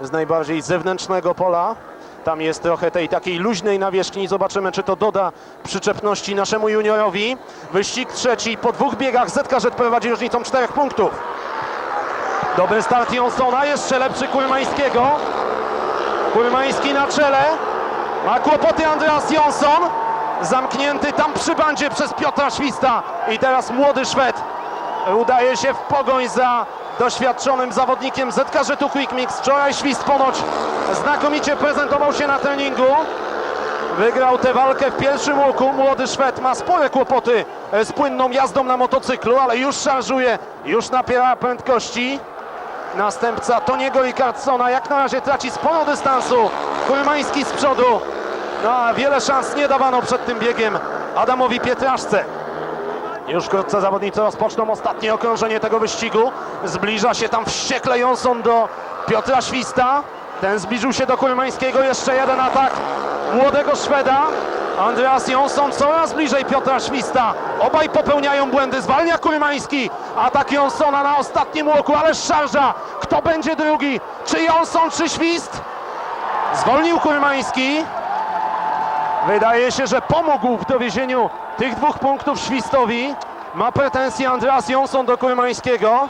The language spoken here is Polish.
z najbardziej zewnętrznego pola. Tam jest trochę tej takiej luźnej nawierzchni. Zobaczymy, czy to doda przyczepności naszemu juniorowi. Wyścig trzeci. Po dwóch biegach ZKZ prowadzi różnicą czterech punktów. Dobry start Jonsona, jeszcze lepszy Kurmańskiego. Kurmański na czele. Ma kłopoty Andreas Jonsson. Zamknięty tam przy bandzie przez Piotra Śwista. I teraz młody Szwed udaje się w pogoń za doświadczonym zawodnikiem ZKŻ-u Quick Mix. Wczoraj Świst ponoć znakomicie prezentował się na treningu. Wygrał tę walkę w pierwszym łuku. Młody Szwed ma spore kłopoty z płynną jazdą na motocyklu, ale już szarżuje, już napiera prędkości. Następca Toniego Ricardsona jak na razie traci sporo dystansu. Kurmański z przodu. No a wiele szans nie dawano przed tym biegiem Adamowi Pietraszce. Już wkrótce zawodnicy rozpoczną ostatnie okrążenie tego wyścigu. Zbliża się tam wściekle Jonsson do Piotra Śwista. Ten zbliżył się do Kurmańskiego. Jeszcze jeden atak młodego Szweda. Andreas Jonsson coraz bliżej Piotra Śwista. Obaj popełniają błędy. Zwalnia Kurmański. Atak Jonssona na ostatnim łoku, ale szarża. Kto będzie drugi? Czy Jonsson, czy Świst? Zwolnił Kurmański. Wydaje się, że pomógł w dowiezieniu tych dwóch punktów Świstowi. Ma pretensje Andreas Jonsson do Kurmańskiego.